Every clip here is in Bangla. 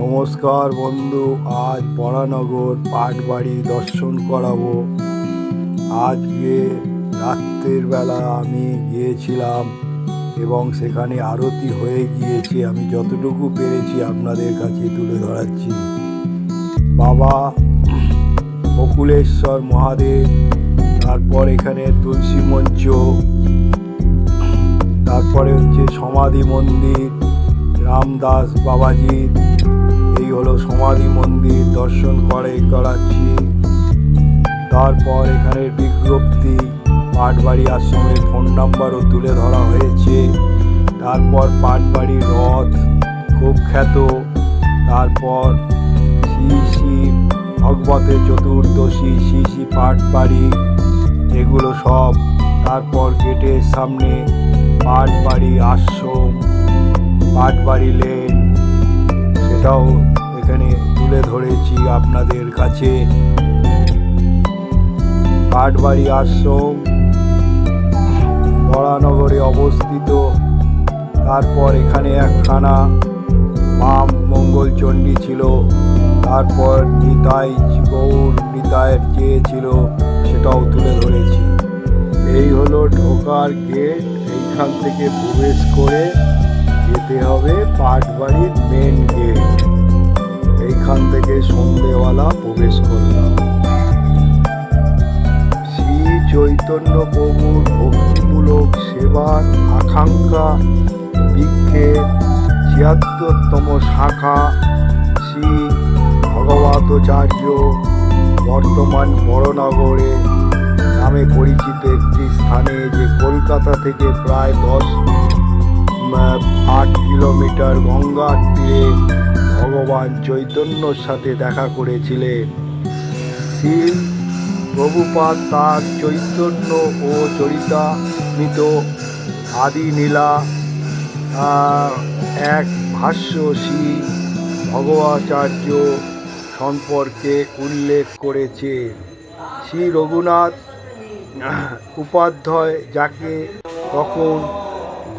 নমস্কার বন্ধু, আজ বরানগর পাটবাড়ি দর্শন করাবো। আজকে রাত্রের বেলা আমি গিয়েছিলাম এবং সেখানে আরতি হয়ে গিয়েছে। আমি যতটুকু পেরেছি আপনাদের কাছে তুলে ধরাচ্ছি। বাবা বকুলেশ্বর মহাদেব, তারপর এখানে তুলসী মঞ্চ, তারপরে হচ্ছে সমাধি মন্দির, রামদাস বাবাজির হলো সমাধি মন্দির, দর্শন করে করাচ্ছি। তারপর এখানে বিজ্ঞপ্তি, পাটবাড়ি আশ্রমের ফোন নাম্বারও তুলে ধরা হয়েছে। তারপর পাটবাড়ি রথ, খুব খ্যাত। তারপর শ্রী শ্রী ভগবতের চতুর্দশী, শ্রী শ্রী পাটবাড়ি, এগুলো সব। তারপর গেটের সামনে পাটবাড়ি আশ্রম, পাটবাড়ি লেন সেটাও এখানে তুলে ধরেছি আপনাদের কাছে। পাটবাড়ি আশ্রম, বরানগরে অবস্থিত। তারপর এখানে একখানা মা মঙ্গলচণ্ডী ছিল। তারপর নিতাই গৌর নিতায়ের যে ছিল, সেটাও তুলে ধরেছি। এই হলো ঢোকার গেট। এইখান থেকে প্রবেশ করে যেতে হবে পাটবাড়ির মেন গেট এইখান থেকে সন্ধেওয়ালা প্রবেশ করলাম। শ্রী চৈতন্য প্রভুর ভক্তিমূলক সেবার আকাঙ্ক্ষা বৃক্ষে ছিয়াত্তরতম শাখা, শ্রী ভগবতাচার্য বর্তমান বড়নগরে নামে পরিচিত একটি স্থানে যে কলকাতা থেকে প্রায় দশ আট কিলোমিটার গঙ্গার তীরে ভগবান চৈতন্যর সাথে দেখা করেছিলেন। শ্রী প্রভুপাদ তার চৈতন্য ও চরিতামিত আদি নীলা এক ভাষ্য শ্রী ভগবাচার্য সম্পর্কে উল্লেখ করেছেন। শ্রী রঘুনাথ উপাধ্যায় যাকে তখন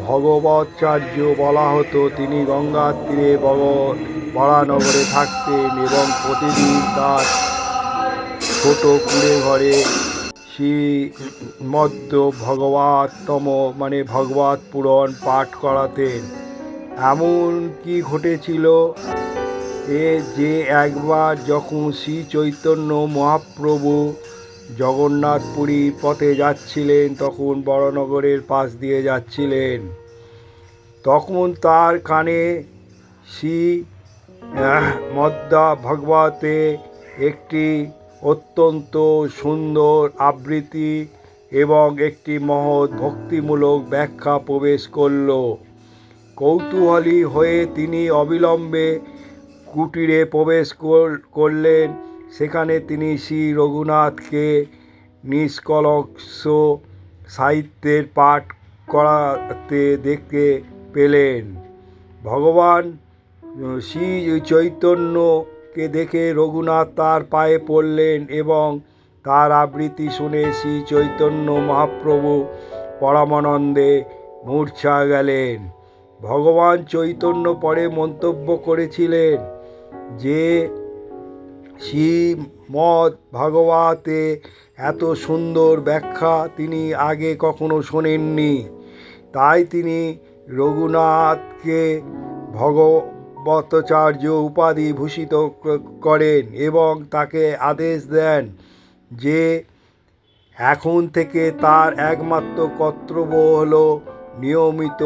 ভগবতাচার্য বলা হতো, তিনি গঙ্গার তীরে বরানগরে থাকতেন এবং প্রতিদিন তার ছোট কুড়ে ঘরে শ্রীমদ্য ভগবতম মানে ভগবত পুরাণ পাঠ করাতেন। এমন কি ঘটেছিল? এ যে একবার যখন শ্রী চৈতন্য মহাপ্রভু জগন্নাথপুরী পথে যাচ্ছিলেন, তখন বড়নগরের পাশ দিয়ে যাচ্ছিলেন। তখন তার কানে শ্রী মদ্দা ভগবতে একটি অত্যন্ত সুন্দর আবৃত্তি এবং একটি মহৎ ভক্তিমূলক ব্যাখ্যা প্রবেশ করল। কৌতূহলী হয়ে তিনি অবিলম্বে কুটিরে প্রবেশ কর- করলেন। সেখানে তিনি শ্রী রঘুনাথকে নিষ্কলক্ষ সাহিত্যের পাঠ করাতে দেখতে পেলেন। ভগবান শ্রী চৈতন্যকে দেখে রঘুনাথ তার পায়ে পড়লেন এবং তার আবৃত্তি শুনে শ্রী চৈতন্য মহাপ্রভু পরমানন্দে মূর্ছা গেলেন। ভগবান চৈতন্য পরে মন্তব্য করেছিলেন যে শ্রীমৎ ভাগবতে এত সুন্দর ব্যাখ্যা তিনি আগে কখনো শোনেননি। তাই তিনি রঘুনাথকে ভগবতাচার্য উপাধি ভূষিত করেন এবং তাকে আদেশ দেন যে এখন থেকে তার একমাত্র কর্তব্য হল নিয়মিত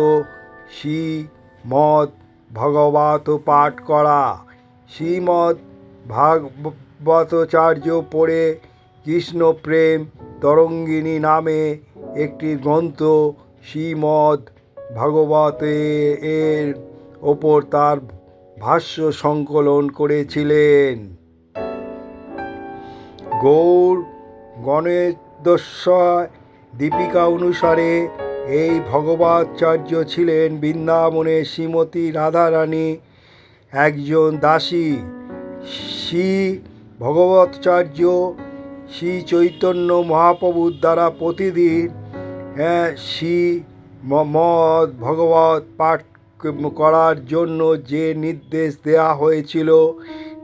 শ্রীমৎ ভগবত পাঠ করা। শ্রীমৎ ভাগবতাচার্য পড়ে কৃষ্ণ প্রেম তরঙ্গিনী নামে একটি গ্রন্থ শ্রীমদ ভাগবতে এর ওপর তার ভাষ্য সংকলন করেছিলেন। গৌর গণেশদস্যয় দীপিকা অনুসারে এই ভগবতাচার্য ছিলেন বৃন্দাবনের শ্রীমতী রাধারানী একজন দাসী। শ্রী ভগবতাচার্য শ্রী চৈতন্য মহাপ্রভুর দ্বারা প্রতিদিন হ্যাঁ শ্রী মদ ভগবত পাঠ করার জন্য যে নির্দেশ দেয়া হয়েছিল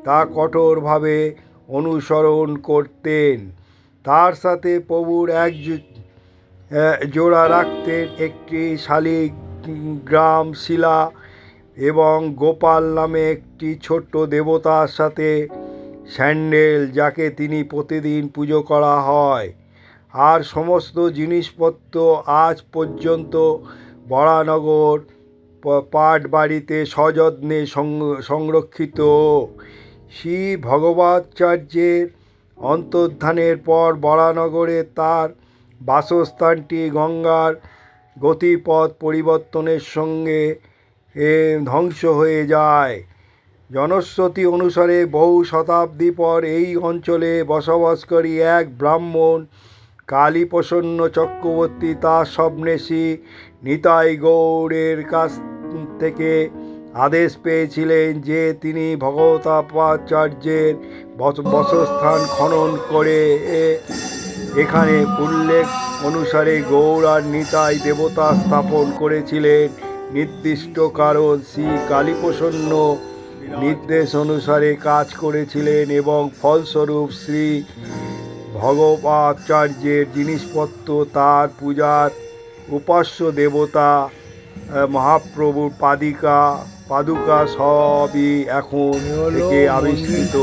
তা কঠোরভাবে অনুসরণ করতেন। তার সাথে প্রভুর এক জোড়া রাখতেন একটি শালিক গ্রাম, শিলা এবং গোপাল নামে একটি ছোট্ট দেবতার সাথে স্যান্ডেল যাকে তিনি প্রতিদিন পুজো করা হয়। আর সমস্ত জিনিসপত্র আজ পর্যন্ত বরানগর পাট বাড়িতে সযত্নে সংরক্ষিত। শ্রী ভগবতাচার্যের অন্তর্ধানের পর বরানগরে তার বাসস্থানটি গঙ্গার গতিপথ পরিবর্তনের সঙ্গে ধ্বংস হয়ে যায়। জনশ্রুতি অনুসারে বহু শতাব্দী পর এই অঞ্চলে বসবাসকারী এক ব্রাহ্মণ, কালীপ্রসন্ন চক্রবর্তী তার স্বপ্নেশী নিতাই গৌড়ের কাছ থেকে আদেশ পেয়েছিলেন যে তিনি ভগবতাপাচার্যের বস- বসস্থান খনন করে এখানে উল্লেখ অনুসারে গৌড় আর নিতাই দেবতা স্থাপন করেছিলেন। নির্দিষ্ট কারণ শ্রী কালীপ্রসন্ন নির্দেশ অনুসারে কাজ করেছিলেন এবং ফলস্বরূপ শ্রী ভগবাচার্যের জিনিসপত্র তার পূজার উপাস্য দেবতা মহাপ্রভুর পাদিকা পাদুকা সবই এখন থেকে আবিষ্কৃত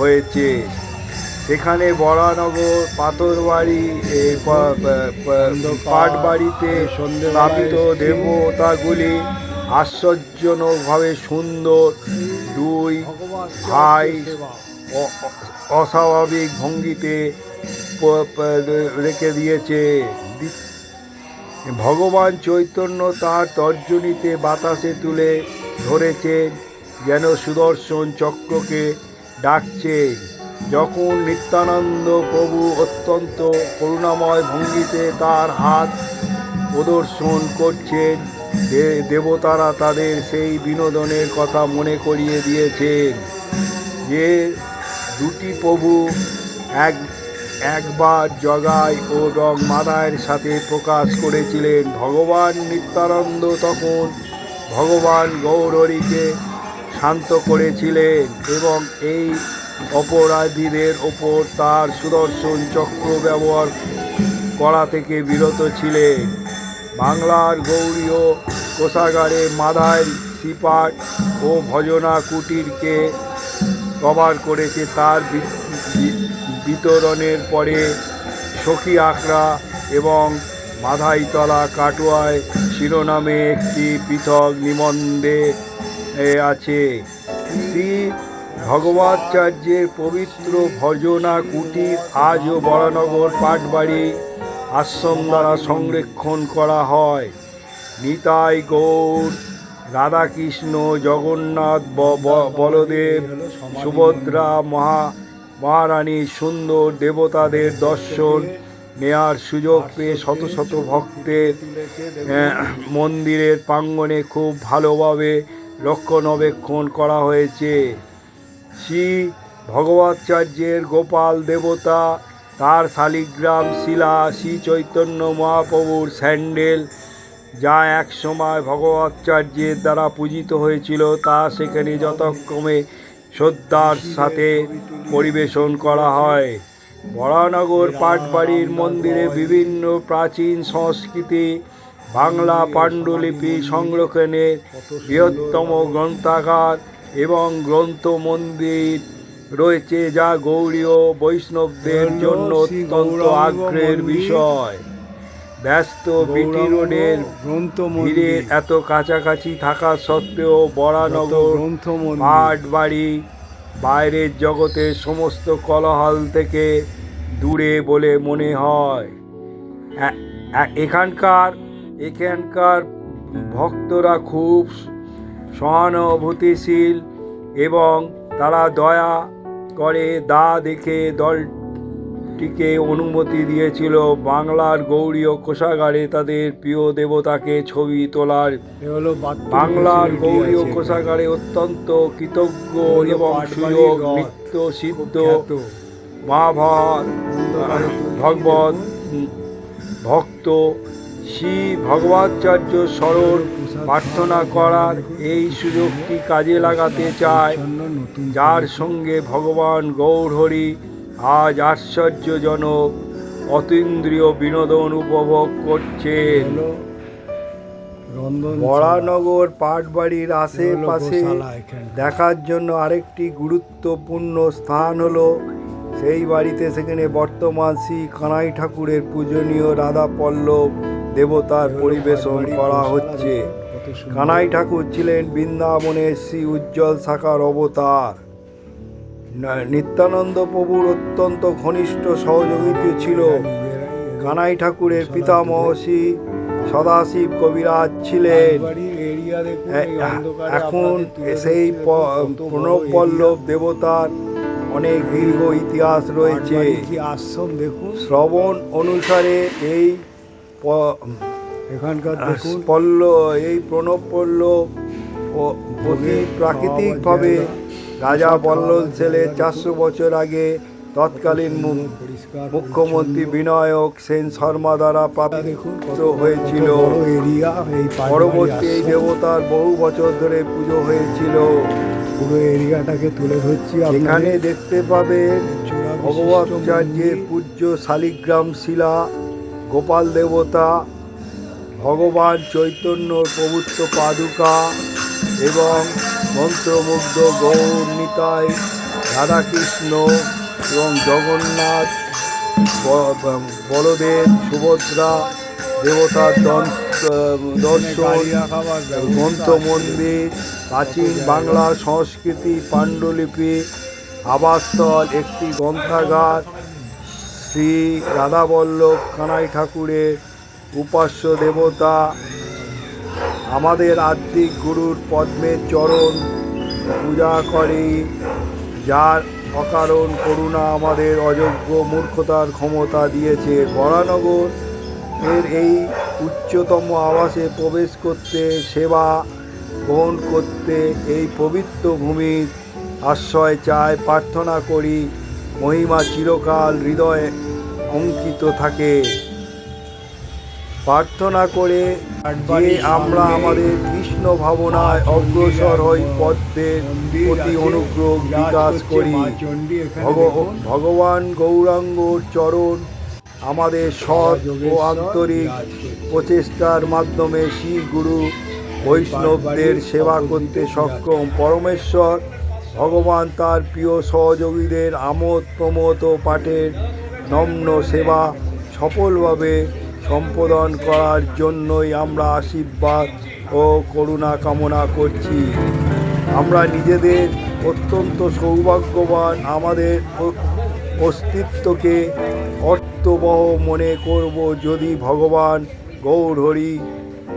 হয়েছে সেখানে বরানগর, পাথরবাড়ি পাটবাড়িতে স্থাপিত দেবতাগুলি আশ্চর্যজনকভাবে সুন্দর, দুই ভাই অস্বাভাবিক ভঙ্গিতে রেখে দিয়েছে। ভগবান চৈতন্য তার তর্জনীতে বাতাসে তুলে ধরেছেন, যেন সুদর্শন চক্রকে ডাকছেন। যখন নিত্যানন্দ প্রভু অত্যন্ত করুণাময় ভঙ্গিতে তার হাত প্রদর্শন করছেন দেবতারা তাদের সেই বিনোদনের কথা মনে করিয়ে দিয়েছেন যে দুটি প্রভু এক, একবার জগাই ও রং মাদায়ের সাথে প্রকাশ করেছিলেন। ভগবান নিত্যানন্দ তখন ভগবান গৌরহরিকে শান্ত করেছিলেন এবং এই অপরাধীদের ওপর তার সুদর্শন চক্র ব্যবহার করা থেকে বিরত ছিলেন বাংলার গৌরীয় কোষাগারে মাদায় সিপাট ও ভজনা কুটিরকে কভার করেছে তার বিতরণের পরে সখী আখড়া এবং মাধাইতলা কাটোয়ায় শিরোনামে একটি পৃথক নিবন্ধে আছে। শ্রী ভগবতাচার্যের পবিত্র ভজনা কুটির আজও বরানগর পাটবাড়ি আশ্রম দ্বারা সংরক্ষণ করা হয়। নিতাই গৌর, রাধাকৃষ্ণ, জগন্নাথ বলদেব, সুভদ্রা, মহা, মহারানী, সুন্দর দেবতাদের দর্শন, নেয়ার সুযোগ পেয়ে শত শত ভক্তের মন্দিরের প্রাঙ্গণে খুব ভালোভাবে রক্ষণাবেক্ষণ করা হয়েছে। শ্রী ভগবতাচার্যের গোপাল দেবতা, তার শালিগ্রাম শিলা, শ্রী চৈতন্য মহাপ্রভুর স্যান্ডেল, যা এক সময় ভগবতাচার্যের দ্বারা পূজিত হয়েছিল, তা সেখানে যথাক্রমে শ্রদ্ধার সাথে পরিবেশন করা হয়। বরানগর পাটবাড়ির মন্দিরে বিভিন্ন প্রাচীন সংস্কৃতি, বাংলা পাণ্ডুলিপি সংরক্ষণের বৃহত্তম গ্রন্থাগার এবং গ্রন্থ মন্দির রয়েছে যা গৌড়ীয় বৈষ্ণবদের জন্য অত্যন্ত আগ্রহের বিষয়। ব্যস্ত বিটি রোডের গ্রন্থ ভিড়ের এত কাছাকাছি থাকা সত্ত্বেও বরানগর গ্রন্থ পাট বাড়ি বাইরের জগতের সমস্ত কলহল থেকে দূরে বলে মনে হয়। এখানকার এখানকার ভক্তরা খুব সহানুভূতিশীল এবং তারা দয়া করে দা দেখে দলটিকে অনুমতি দিয়েছিল। বাংলার গৌরীয় কোষাগারে তাদের প্রিয় দেবতাকে ছবি তোলার হলো বাংলার গৌরীয় কোষাগারে অত্যন্ত কৃতজ্ঞ এবং সুযোগ নিত্য সিদ্ধ ভগবত ভক্ত শ্রী ভগবাচার্য স্মরণ প্রার্থনা করার এই সুযোগটি কাজে লাগাতে চায় যার সঙ্গে ভগবান গৌরহরি আজ আশ্চর্যজনক অতীন্দ্রিয় বিনোদন উপভোগ করছেন বরানগর পাটবাড়ির আশেপাশে দেখার জন্য আরেকটি গুরুত্বপূর্ণ স্থান হলো সেই বাড়িতে সেখানে বর্তমান শ্রী কানাই ঠাকুরের পূজনীয় রাধা পল্লব দেবতার পরিবেশন করা হচ্ছে। কানাই ঠাকুর ছিলেন বৃন্দাবনের শ্রী উজ্জ্বল শাখার অবতার। নিত্যানন্দ প্রভুর অত্যন্ত ঘনিষ্ঠ সহযোগিতা ছিল। কানাই ঠাকুরের পিতামহ শ্রী সদাশিব কবিরাজ ছিলেন। এখন সেই ধরতে প- কত বড় প্রণব area। পল্লব দেবতার অনেক দীর্ঘ ইতিহাস রয়েছে। আশ্রম দেখুন। শ্রবণ অনুসারে এই এখানকার দেখুন। পল্ল এই প্রণব পল্লব ও- অতি প্রাকৃতিকভাবে রাজা বল্লল ছেলে চারশো বছর আগে তৎকালীন মুখ্যমন্ত্রী বিনায়ক সেন শর্মা দ্বারা প্রাপ্ত হয়েছিল। পরবর্তী এই দেবতার বহু বছর ধরে পুজো হয়েছিল। পুরো এরিয়াটাকে তুলে ধরছি এখানে দেখতে পাবেন ভগবতাচার্যের পূজ্য শালিগ্রাম শিলা গোপাল দেবতা ভগবান চৈতন্য পবিত্র পাদুকা এবং মন্ত্রমুগ্ধ গৌর নিতাই, রাধাকৃষ্ণ এবং জগন্নাথ, বলদেব, সুভদ্রা, দেবতার দর্শন গ্রন্থ মন্দির প্রাচীন বাংলা সংস্কৃতি, পাণ্ডুলিপি, আবাসস্থল, একটি গ্রন্থাগার, শ্রী রাধাবল্লভ কানাই ঠাকুরের উপাস্য দেবতা, আমাদের আত্মিক গুরুর পদ্মের চরণ পূজা করি, যার অকারণ করুণা আমাদের অযোগ্য মূর্খতার ক্ষমতা দিয়েছে। বরানগর এর এই উচ্চতম আবাসে প্রবেশ করতে, সেবা গ্রহণ করতে এই পবিত্র ভূমির আশ্রয় চায়, প্রার্থনা করি মহিমা চিরকাল হৃদয়ে অঙ্কিত থাকে। প্রার্থনা করে যে আমরা আমাদের কৃষ্ণ ভাবনায় অগ্রসর হই পদ্মের প্রতি অনুগ্রহ বিকাশ করি। ভগবান গৌরাঙ্গর চরণ আমাদের সৎ ও আন্তরিক প্রচেষ্টার মাধ্যমে শ্রী গুরু বৈষ্ণবদের সেবা করতে সক্ষম পরমেশ্বর, ভগবান তার প্রিয় সহযোগীদের আমোদ প্রমোদ ও পাঠের নম্ন সেবা সফলভাবে সম্পাদন করার জন্যই আমরা আশীর্বাদ ও করুণা কামনা করছি। আমরা নিজেদের অত্যন্ত সৌভাগ্যবান আমাদের অস্তিত্বকে অর্থবহ মনে করব যদি ভগবান গৌরহরি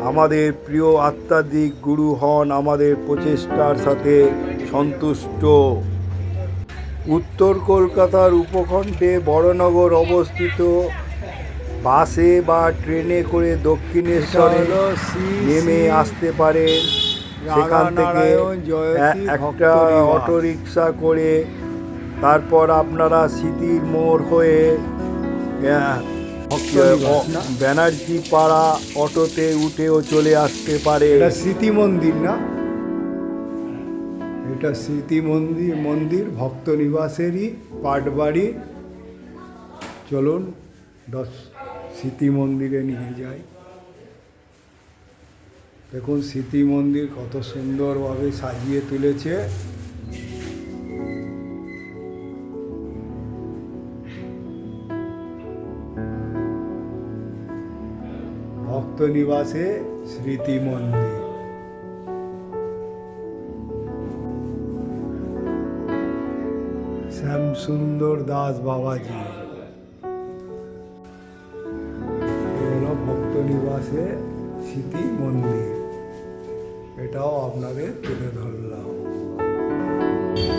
আমাদের প্রিয় আত্মাধিক গুরু হন আমাদের প্রচেষ্টার সাথে সন্তুষ্ট। উত্তর কলকাতার উপকণ্ঠে বড়নগর অবস্থিত বাসে বা ট্রেনে করে দক্ষিণেশ্বরে নেমে আসতে পারেন। সেখান থেকে একটা অটো রিক্সা করে তারপর আপনারা স্মৃতির মোড় হয়ে আহ, ব্যানার্জি পাড়া অটোতে উঠেও চলে আসতে পারে। এটা স্মৃতি মন্দির না? এটা স্মৃতি মন্দির মন্দির ভক্ত নিবাসেরই পাটবাড়ি চলুন দশ স্মৃতি মন্দিরে নিয়ে যাই দেখুন স্মৃতি মন্দির কত সুন্দরভাবে সাজিয়ে তুলেছে। ভক্ত নিবাসে স্মৃতি মন্দির। শ্যামসুন্দর দাস বাবাজি। নিবাসে স্মৃতি মন্দির। এটাও আপনাদের তুলে ধরলাম।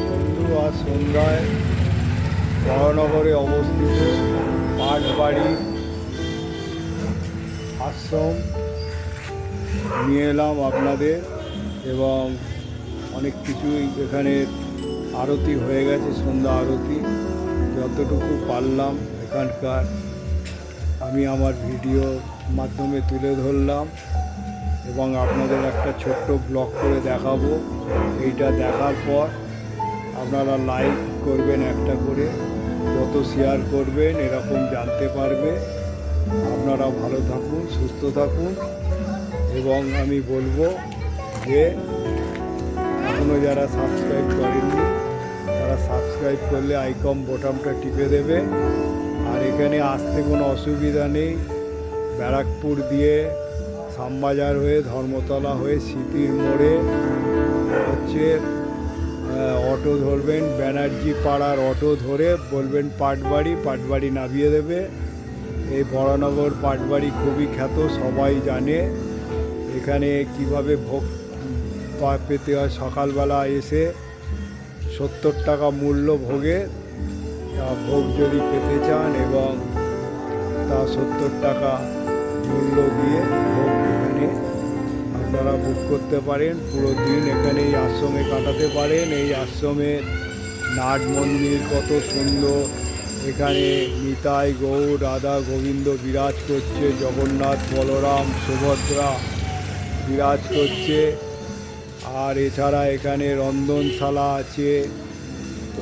বন্ধু, আজ সন্ধ্যায় বড়নগরে অবস্থিত পাটবাড়ি আশ্রম নিয়ে এলাম আপনাদের এবং অনেক কিছুই এখানে আরতি হয়ে গেছে, সন্ধ্যা আরতি। যতটুকু পারলাম এখানকার আমি আমার ভিডিও মাধ্যমে তুলে ধরলাম এবং আপনাদের একটা ছোট্ট ব্লগ করে দেখাবো। এইটা দেখার পর আপনারা লাইক করবেন একটা করে, যত শেয়ার করবেন এরকম জানতে পারবে। আপনারা ভালো থাকুন, সুস্থ থাকুন এবং আমি বলব যে এখনও যারা সাবস্ক্রাইব করেননি, তারা সাবস্ক্রাইব করলে আইকম বোটামটা টিপে দেবে। আর এখানে আসতে কোনো অসুবিধা নেই। ব্যারাকপুর দিয়ে শ্যামবাজার হয়ে ধর্মতলা হয়ে সিপির মোড়ে হচ্ছে অটো ধরবেন, ব্যানার্জি পাড়ার অটো ধরে বলবেন পাটবাড়ি পাটবাড়ি নামিয়ে দেবে। এই বড়নগর পাটবাড়ি খুবই খ্যাত, সবাই জানে। এখানে কীভাবে ভোগ পেতে হয় সকালবেলা এসে সত্তর টাকা মূল্য ভোগে। তা ভোগ যদি পেতে চান এবং তা সত্তর টাকা মূল্য দিয়ে ভোগ এখানে আপনারা বুক করতে পারেন। পুরো দিন এখানে এই আশ্রমে কাটাতে পারেন। এই আশ্রমের নাট মন্দির কত সুন্দর। এখানে নিতাই গৌর, রাধা গোবিন্দ বিরাজ করছে, জগন্নাথ, বলরাম, সুভদ্রা বিরাজ করছে। আর এছাড়া এখানে রন্ধনশালা আছে।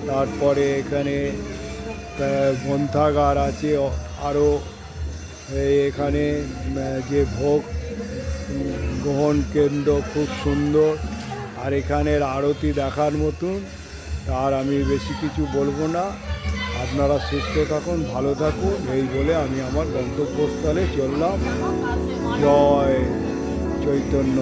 তারপরে এখানে গ্রন্থাগার আছে আরও এখানে যে ভোগ গ্রহণ কেন্দ্র খুব সুন্দর। আর এখানের আরতি দেখার মতন, আর আমি বেশি কিছু বলব না। আপনারা সুস্থ থাকুন, ভালো থাকুন, এই বলে আমি আমার গন্তব্যস্থলে চললাম। জয় চৈতন্য